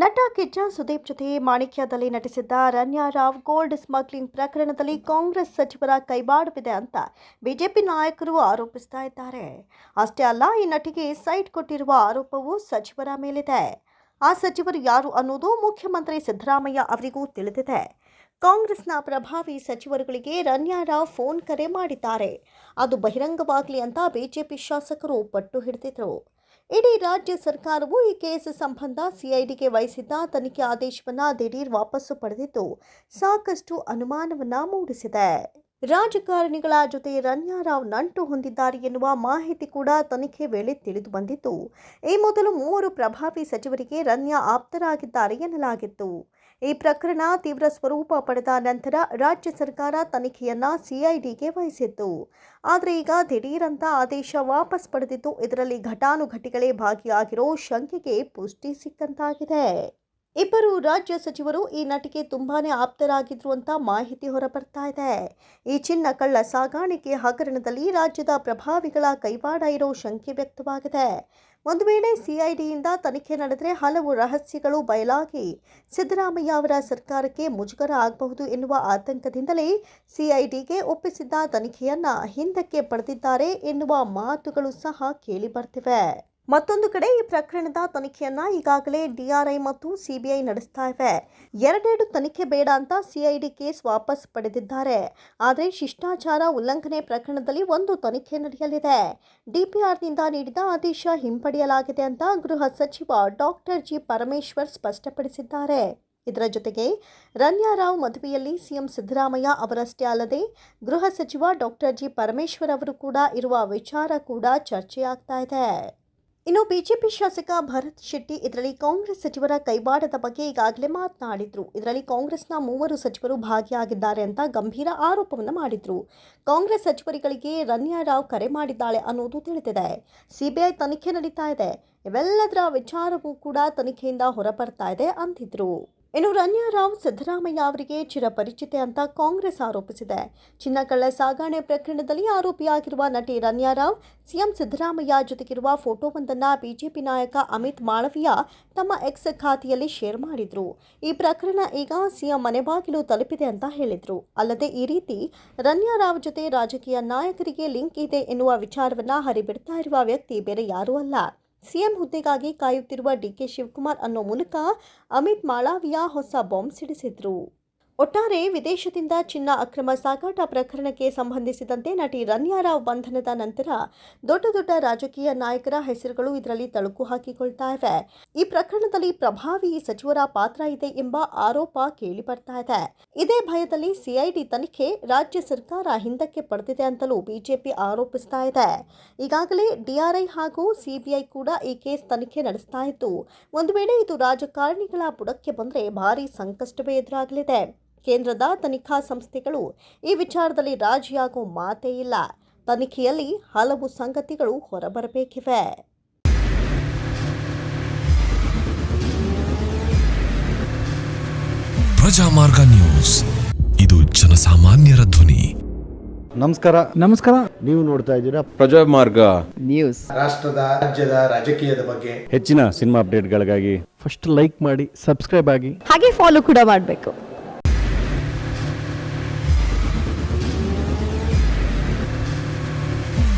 ನಟ ಕಿಚ್ಚ ಸುದೀಪ್ ಜೊತೆ ಮಾಣಿಕ್ಯದಲ್ಲಿ ನಟಿಸಿದ್ದ ರನ್ಯಾ ರಾವ್ ಗೋಲ್ಡ್ ಸ್ಮಗ್ಲಿಂಗ್ ಪ್ರಕರಣದಲ್ಲಿ ಕಾಂಗ್ರೆಸ್ ಸಚಿವರ ಕೈಬಾಡವಿದೆ ಅಂತ ಬಿಜೆಪಿ ನಾಯಕರು ಆರೋಪಿಸ್ತಾ ಇದ್ದಾರೆ. ಅಷ್ಟೇ ಅಲ್ಲ, ಈ ನಟಿಗೆ ಸೈಟ್ ಕೊಟ್ಟಿರುವ ಆರೋಪವು ಸಚಿವರ ಮೇಲಿದೆ. ಆ ಸಚಿವರು ಯಾರು ಅನ್ನೋದು ಮುಖ್ಯಮಂತ್ರಿ ಸಿದ್ದರಾಮಯ್ಯ ಅವರಿಗೂ ತಿಳಿದಿದೆ. ಕಾಂಗ್ರೆಸ್ನ ಪ್ರಭಾವಿ ಸಚಿವರುಗಳಿಗೆ ರನ್ಯಾ ರಾವ್ ಫೋನ್ ಕರೆ ಮಾಡಿದ್ದಾರೆ. ಅದು ಬಹಿರಂಗವಾಗಲಿ ಅಂತ ಬಿಜೆಪಿ ಶಾಸಕರು ಪಟ್ಟು ಹಿಡಿದಿದ್ರು. ಇಡೀ ರಾಜ್ಯ ಸರ್ಕಾರವು ಈ ಕೇಸ್ ಸಂಬಂಧ ಸಿಐಡಿಗೆ ವಹಿಸಿದ್ದ ತನಿಖೆ ಆದೇಶವನ್ನ ದಿಢೀರ್ ವಾಪಸ್ಸು ಪಡೆದಿದ್ದು ಸಾಕಷ್ಟು ಅನುಮಾನವನ್ನು ಮೂಡಿಸಿದೆ. ರಾಜಕಾರಣಿಗಳ ಜೊತೆ ರನ್ಯಾರಾವ್ ನಂಟು ಹೊಂದಿದ್ದಾರೆ ಎನ್ನುವ ಮಾಹಿತಿ ಕೂಡ ತನಿಖೆ ವೇಳೆ ತಿಳಿದು ಬಂದಿತ್ತು. ಈ ಮೊದಲು ಮೂವರು ಪ್ರಭಾವಿ ಸಚಿವರಿಗೆ ರನ್ಯಾ ಆಪ್ತರಾಗಿದ್ದಾರೆ ಎನ್ನಲಾಗಿತ್ತು. ಈ ಪ್ರಕರಣ ತೀವ್ರ ಸ್ವರೂಪ ಪಡೆದ ನಂತರ ರಾಜ್ಯ ಸರ್ಕಾರ ತನಿಖೆಯನ್ನ ಸಿಐಡಿಗೆ ವಹಿಸಿತ್ತು. ಆದರೆ ಈಗ ದಿಢೀರಂತ ಆದೇಶ ವಾಪಸ್ ಪಡೆದಿದ್ದು, ಇದರಲ್ಲಿ ಘಟಾನುಘಟಿಗಳೇ ಭಾಗಿಯಾಗಿರೋ ಶಂಕೆಗೆ ಪುಷ್ಟಿ ಸಿಕ್ಕಂತಾಗಿದೆ. ಇಬ್ಬರು ರಾಜ್ಯ ಸಚಿವರು ಈ ನಟಿಕೆ ತುಂಬಾನೇ ಆಪ್ತರಾಗಿದ್ರು ಅಂತ ಮಾಹಿತಿ ಹೊರಬರ್ತಾ ಇದೆ. ಈ ಚಿನ್ನ ಕಳ್ಳ ಸಾಗಾಣಿಕೆ ಹಗರಣದಲ್ಲಿ ರಾಜ್ಯದ ಪ್ರಭಾವಿಗಳ ಕೈವಾಡ ಇರೋ ಶಂಕೆ ವ್ಯಕ್ತವಾಗಿದೆ. ಒಂದು ವೇಳೆ ಸಿಐಡಿಯಿಂದ ತನಿಖೆ ನಡೆದರೆ ಹಲವು ರಹಸ್ಯಗಳು ಬಯಲಾಗಿ ಸಿದ್ದರಾಮಯ್ಯ ಅವರ ಸರ್ಕಾರಕ್ಕೆ ಮುಜುಗರ ಆಗಬಹುದು ಎನ್ನುವ ಆತಂಕದಿಂದಲೇ ಸಿಐಡಿಗೆ ಒಪ್ಪಿಸಿದ್ದ ತನಿಖೆಯನ್ನ ಹಿಂದಕ್ಕೆ ಪಡೆದಿದ್ದಾರೆ ಎನ್ನುವ ಮಾತುಗಳು ಸಹ ಕೇಳಿ ಬರ್ತಿವೆ. ಮತ್ತೊಂದು ಕಡೆ ಈ ಪ್ರಕರಣದ ತನಿಖೆಯನ್ನ ಈಗಾಗಲೇ ಡಿಆರ್ಐ ಮತ್ತು ಸಿಬಿಐ ನಡೆಸ್ತಾ ಇವೆ. ಎರಡೆರಡು ತನಿಖೆ ಬೇಡ ಅಂತ ಸಿಐಡಿ ಕೇಸ್ ವಾಪಸ್ ಪಡೆದಿದ್ದಾರೆ. ಆದರೆ ಶಿಷ್ಟಾಚಾರ ಉಲ್ಲಂಘನೆ ಪ್ರಕರಣದಲ್ಲಿ ಒಂದು ತನಿಖೆ ನಡೆಯಲಿದೆ. ಡಿಪಿಆರ್ನಿಂದ ನೀಡಿದ ಆದೇಶ ಹಿಂಪಡೆಯಲಾಗಿದೆ ಅಂತ ಗೃಹ ಸಚಿವ ಡಾಕ್ಟರ್ ಜಿ ಪರಮೇಶ್ವರ್ ಸ್ಪಷ್ಟಪಡಿಸಿದ್ದಾರೆ. ಇದರ ಜೊತೆಗೆ ರನ್ಯಾ ರಾವ್ ಮದುವೆಯಲ್ಲಿ ಸಿಎಂ ಸಿದ್ದರಾಮಯ್ಯ ಅವರಷ್ಟೇ ಅಲ್ಲದೆ ಗೃಹ ಸಚಿವ ಡಾಕ್ಟರ್ ಜಿ ಪರಮೇಶ್ವರ್ ಅವರು ಕೂಡ ಇರುವ ವಿಚಾರ ಕೂಡ ಚರ್ಚೆಯಾಗ್ತಾ ಇದೆ. ಇನ್ನು ಬಿಜೆಪಿ ಶಾಸಕ ಭರತ್ ಶೆಟ್ಟಿ ಇದರಲ್ಲಿ ಕಾಂಗ್ರೆಸ್ ಸಚಿವರ ಕೈವಾಡದ ಬಗ್ಗೆ ಈಗಾಗಲೇ ಮಾತನಾಡಿದ್ರು. ಇದರಲ್ಲಿ ಕಾಂಗ್ರೆಸ್ನ ಮೂವರು ಸಚಿವರು ಭಾಗಿಯಾಗಿದ್ದಾರೆ ಅಂತ ಗಂಭೀರ ಆರೋಪವನ್ನು ಮಾಡಿದ್ರು. ಕಾಂಗ್ರೆಸ್ ಸಚಿವರುಗಳಿಗೆ ರನ್ಯಾ ರಾವ್ ಕರೆ ಮಾಡಿದ್ದಾಳೆ ಅನ್ನೋದು ತಿಳಿದಿದೆ. ಸಿಬಿಐ ತನಿಖೆ ನಡೀತಾ ಇದೆ. ಇವೆಲ್ಲದರ ವಿಚಾರವೂ ಕೂಡ ತನಿಖೆಯಿಂದ ಹೊರಬರ್ತಾ ಇದೆ ಅಂತಿದ್ರು ಇನ್ನು ರನ್ಯಾ ರಾವ್, ಸಿದ್ದರಾಮಯ್ಯ ಅವರಿಗೆ ಚಿರಪರಿಚಿತೆ ಅಂತ ಕಾಂಗ್ರೆಸ್ ಆರೋಪಿಸಿದೆ. ಚಿನ್ನ ಕಳ್ಳ ಸಾಗಾಣೆ ಪ್ರಕರಣದಲ್ಲಿ ಆರೋಪಿಯಾಗಿರುವ ನಟಿ ರನ್ಯಾ ರಾವ್, ಸಿಎಂ ಸಿದ್ದರಾಮಯ್ಯ ಜೊತೆಗಿರುವ ಫೋಟೋವೊಂದನ್ನ ಬಿಜೆಪಿ ನಾಯಕ ಅಮಿತ್ ಮಾಳವಿಯಾ ತಮ್ಮ ಎಕ್ಸ್ ಖಾತೆಯಲ್ಲಿ ಶೇರ್ ಮಾಡಿದ್ರು. ಈ ಪ್ರಕರಣ ಈಗ ಸಿಎಂ ಮನೆ ಬಾಗಿಲು ತಲುಪಿದೆ ಅಂತ ಹೇಳಿದ್ರು. ಅಲ್ಲದೆ ಈ ರೀತಿ ರನ್ಯಾ ರಾವ್ ಜೊತೆ ರಾಜಕೀಯ ನಾಯಕರಿಗೆ ಲಿಂಕ್ ಇದೆ ಎನ್ನುವ ವಿಚಾರವನ್ನ ಹರಿಬಿಡ್ತಾ ಇರುವ ವ್ಯಕ್ತಿ ಬೇರೆ ಯಾರೂ ಅಲ್ಲ. ಸಿಎಂ ಹುದ್ದೆಗಾಗಿ ಕಾಯುತ್ತಿರುವ ಡಿಕೆ ಶಿವಕುಮಾರ್ ಅನ್ನೋ ಮೂಲಕ ಅಮಿತ್ ಮಾಳಾವಿಯಾ ಹೊಸ ಬಾಂಬ್ ಸಿಡಿಸಿದ್ರು. ಒಟ್ಟಾರೆ ವಿದೇಶದಿಂದ ಚಿನ್ನ ಅಕ್ರಮ ಸಾಗಾಟ ಪ್ರಕರಣಕ್ಕೆ ಸಂಬಂಧಿಸಿದಂತೆ ನಟಿ ರನ್ಯಾರಾವ್ ಬಂಧನದ ನಂತರ ದೊಡ್ಡ ದೊಡ್ಡ ರಾಜಕೀಯ ನಾಯಕರ ಹೆಸರುಗಳು ಇದರಲ್ಲಿ ತಳುಕು ಹಾಕಿಕೊಳ್ತಾ ಇವೆ. ಈ ಪ್ರಕರಣದಲ್ಲಿ ಪ್ರಭಾವಿ ಸಚಿವರ ಪಾತ್ರ ಇದೆ ಎಂಬ ಆರೋಪ ಕೇಳಿ ಬರ್ತಾ ಇದೆ. ಇದೇ ಭಯದಲ್ಲಿ ಸಿಐಡಿ ತನಿಖೆ ರಾಜ್ಯ ಸರ್ಕಾರ ಹಿಂದಕ್ಕೆ ಪಡೆದಿದೆ ಅಂತಲೂ ಬಿಜೆಪಿ ಆರೋಪಿಸ್ತಾ ಇದೆ. ಈಗಾಗಲೇ ಡಿಆರ್ಐ ಹಾಗೂ ಸಿಬಿಐ ಕೂಡ ಈ ಕೇಸ್ ತನಿಖೆ ನಡೆಸ್ತಾ ಇತ್ತು ಒಂದು ವೇಳೆ ಇದು ರಾಜಕಾರಣಿಗಳ ಬುಡಕ್ಕೆ ಬಂದರೆ ಭಾರಿ ಸಂಕಷ್ಟವೇ ಎದುರಾಗಲಿದೆ. ಕೇಂದ್ರದ ತನಿಖಾ ಸಂಸ್ಥೆಗಳು ಈ ವಿಚಾರದಲ್ಲಿ ರಾಜಿಯಾಗೋ ಮಾತೇ ಇಲ್ಲ. ತನಿಖೆಯಲ್ಲಿ ಹಲವು ಸಂಗತಿಗಳು ಹೊರಬರಬೇಕಿವೆ. ಪ್ರಜಾಮಾರ್ಗ ನ್ಯೂಸ್. ಇದು ಜನಸಾಮಾನ್ಯರ ಧ್ವನಿ. ನಮಸ್ಕಾರ. ನಮಸ್ಕಾರ. ನೀವು ನೋಡ್ತಾ ಇದ್ದೀರಾ ಪ್ರಜಾಮಾರ್ಗ ನ್ಯೂಸ್. ರಾಷ್ಟ್ರದ ರಾಜ್ಯದ ರಾಜಕೀಯದ ಬಗ್ಗೆ ಹೆಚ್ಚಿನ ಸಿನಿಮಾ ಅಪ್ಡೇಟ್ಗಳಿಗಾಗಿ ಫಸ್ಟ್ ಲೈಕ್ ಮಾಡಿ ಸಬ್ಸ್ಕ್ರೈಬ್ ಆಗಿ. ಹಾಗೆ ಫಾಲೋ ಕೂಡ ಮಾಡಬೇಕು.